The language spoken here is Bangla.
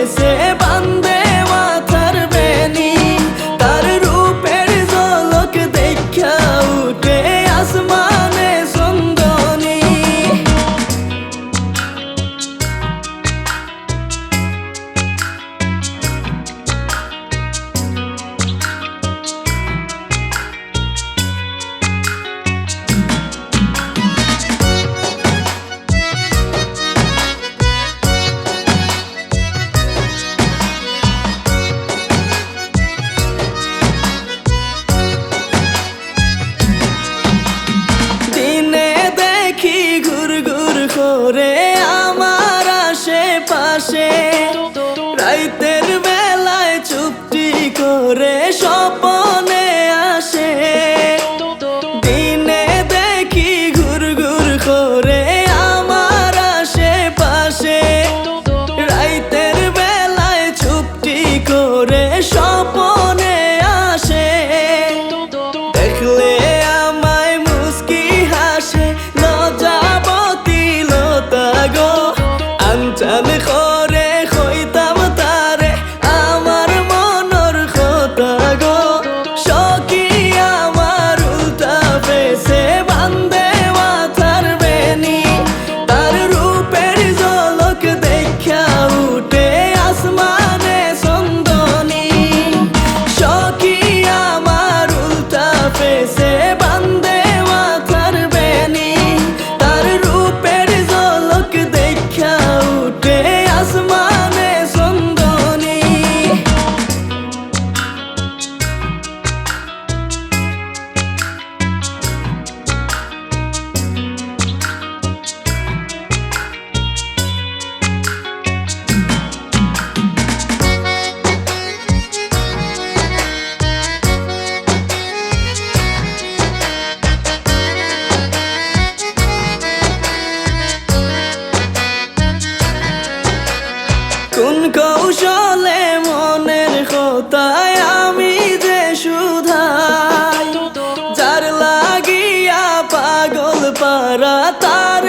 merecer. করে 在美好 কৌশলে মনের খোতায় আমি যে সুধা যার লাগিয়া পাগল পারা তার